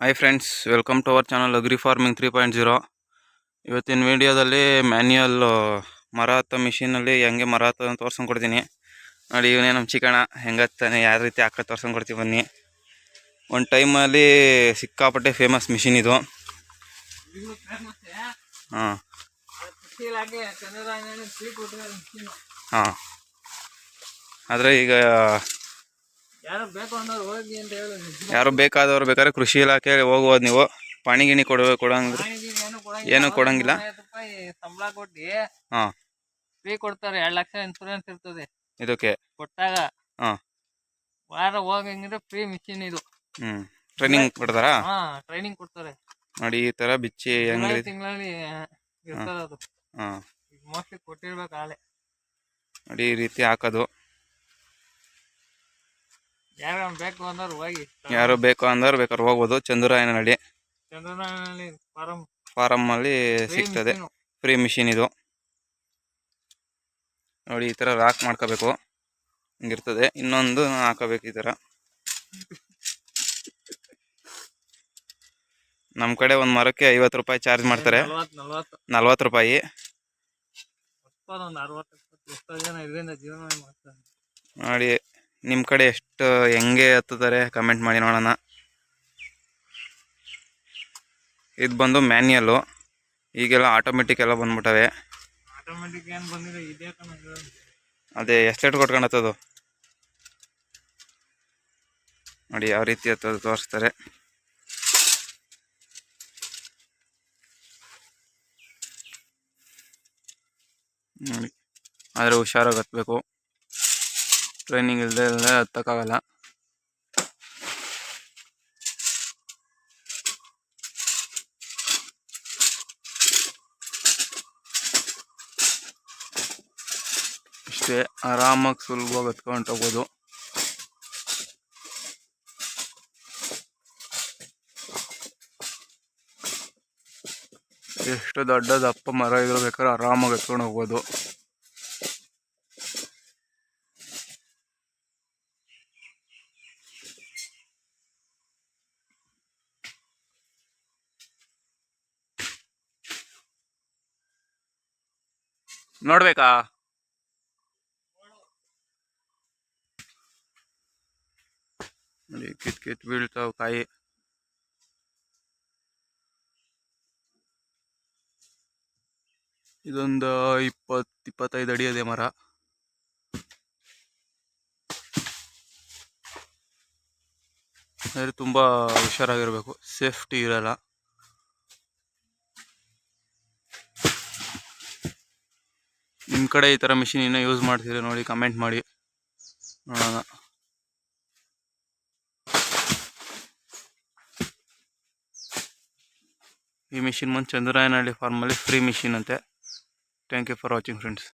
Hi friends welcome to our channel agri farming three point zero ಇವತ್ತಿನ ವೀಡಿಯೋದಲ್ಲಿ manual ಮರ ಹತ್ತ ಮಿಷಿನಲ್ಲಿ ಹೆಂಗೆ ಮರ ಹತ್ತೋದು ಅಂತ ತೋರ್ಸ್ಕೊಂಡ್ಕೊಡ್ತೀನಿ ನೋಡಿ, ಇವನೇ ನಮ್ಮ ಚಿಕ್ಕಣ ಹೆಂಗೆ ಹತ್ತಾನೆ ಯಾವ ರೀತಿ ಹಾಕ ತೋರ್ಸ್ಕೊಂಡ್ಕೊಡ್ತೀವಿ ಬನ್ನಿ. ಒಂದು ಟೈಮಲ್ಲಿ ಸಿಕ್ಕಾಪಟ್ಟೆ ಫೇಮಸ್ ಮಿಷಿನ್ ಇದು. ಹಾಂ. ಹಾಂ. ಆದರೆ ಈಗ ಯಾರು ಬೇಕು ಹೋಗಿ ಅಂತ ಹೇಳು ಯಾರು ಬೇಕಾದವ್ರು ಬೇಕಾದ್ರೆ ಕೃಷಿ ಇಲಾಖೆ ಹೋಗ್ಬೋದು ನೀವು. ಪಾಣಿ ಗಿಣಿ ಕೊಡ್ಬೇಕು ಕೊಡಂಗಿದ್ರೆ ಏನು ಕೊಡಂಗಿಲ್ಲ. ಸಂಬಳ ಕೊಟ್ಟು ಹಾಂ. ಫ್ರೀ ಕೊಡ್ತಾರೆ. ಎರಡು ಲಕ್ಷ ಇನ್ಸೂರೆನ್ಸ್ ಇರ್ತದೆ. ಇದಕ್ಕೆ? ಕೊಟ್ಟಾಗ ಹಾಂ. ವಾರ ಹೋಗಂಗಿದ್ರೆ ಫ್ರೀ ಮಿಷಿನ್ ಇದು. ಹ್ಞೂ ಟ್ರೈನಿಂಗ್ ಕೊಡ್ತಾರಾ? ಹಾ ಟ್ರೈನಿಂಗ್ ಕೊಡ್ತಾರೆ. ನೋಡಿ ಈ ತರ ಬಿಚ್ಚಿ ಹೆಂಗೆ ತಿಂಗಳಲ್ಲಿ ಇರ್ತಾರ ಅದು ಹಾಂ. ಮೋಸ್ಟ್ಲಿ ಕೊಟ್ಟಿರ್ಬೇಕು ಆಳೆ. ನೋಡಿ ಈ ರೀತಿ ಹಾಕೋದು. ಯಾರು ಬೇಕು ಅನ್ನೋರು ಹೋಗಿ. ಯಾರು ಬೇಕು ಅಂದ್ರೆ ಬೇಕಾದ್ರೆ ಹೋಗ್ಬೋದು. ಚಂದ್ರಾಯನಹಳ್ಳಿ. ಚಂದ್ರನಲ್ಲಿ ಫಾರಂ. ಫಾರಮ್ಮಲ್ಲಿ ಸಿಗ್ತದೆ. ಫ್ರೀ ಮಿಷಿನ್ ಇದು. ನೋಡಿ ಈ ತರ ರಾಕ್ ಮಾಡ್ಕೋಬೇಕು. ಹಿಂಗಿರ್ತದೆ. ಇನ್ನೊಂದು ಹಾಕೋಬೇಕು ಈ ತರ. ನಮ್ಮ ಕಡೆ ಒಂದು ಮರಕ್ಕೆ ಐವತ್ತು ರೂಪಾಯಿ ಚಾರ್ಜ್ ಮಾಡ್ತಾರೆ. ನಲ್ವತ್ತು ರೂಪಾಯಿ. ನೋಡಿ ನಿಮ್ಮ ಕಡೆ ಎಷ್ಟು ಹೆಂಗೆ ಹತ್ತುತ್ತಾರೆ? ಕಮೆಂಟ್ ಮಾಡಿ ನೋಡೋಣ. ಇದು ಬಂದು ಮ್ಯಾನ್ಯಲ್ಲು ಈಗೆಲ್ಲ ಆಟೋಮೆಟಿಕ್ ಎಲ್ಲ ಬಂದ್ಬಿಟ್ಟವೆ. ಅದೇ ಎಸ್ಟೇಟ್ ಕೊಟ್ಕೊಂಡು ಹತ್ತೋದು? ನೋಡಿ ಯಾವ ರೀತಿ ಹತ್ತೋದು ತೋರಿಸ್ತಾರೆ. ನೋಡಿ ಆದರೆ ಹುಷಾರಾಗಿ ಹತ್ಬೇಕು. ಟ್ರೈನಿಂಗ್ ಇಲ್ಲದೆ ಹತ್ತಕ್ಕಾಗಲ್ಲ. ಇಷ್ಟೇ ಆರಾಮಾಗಿ ಸುಲಭವಾಗಿ ಹತ್ಕೊಂಡು ಹೋಗ್ಬೋದು ಎಷ್ಟು ದೊಡ್ಡ ದಪ್ಪ ಮರ ಇದ್ರೂ ಬೇಕಾದ್ರೆ ಆರಾಮಾಗಿ ಹತ್ಕೊಂಡು ಹೋಗ್ಬೋದು ನೋಡ್ಬೇಕಾ? ನೋಡಿ ಕಿತ್ ಕಿತ್ ಬೀಳ್ತಾವ ಕಾಯಿ ಇದೊಂದು ಇಪ್ಪತ್ತು ಇಪ್ಪತ್ತೈದು ಅಡಿ ಅದೇ ಮರ. ಆದರೆ ತುಂಬ ಹುಷಾರಾಗಿರ್ಬೇಕು. ಸೇಫ್ಟಿ ಇರಲ್ಲ. ನಿಮ್ಮ ಕಡೆ ಈ ಥರ ಮಿಷಿನ್ ಇನ್ನೂ ಯೂಸ್ ಮಾಡ್ತಿದ್ರೆ ನೋಡಿ ಕಮೆಂಟ್ ಮಾಡಿ. ನೋಡೋಣ. ಈ ಮಿಷಿನ್ ಮುಂದೆ ಚಂದ್ರಾಯನಹಳ್ಳಿ ಫಾರ್ಮಲ್ಲಿ ಫ್ರೀ ಮಿಷಿನ್ ಅಂತೆ. Thank you for watching friends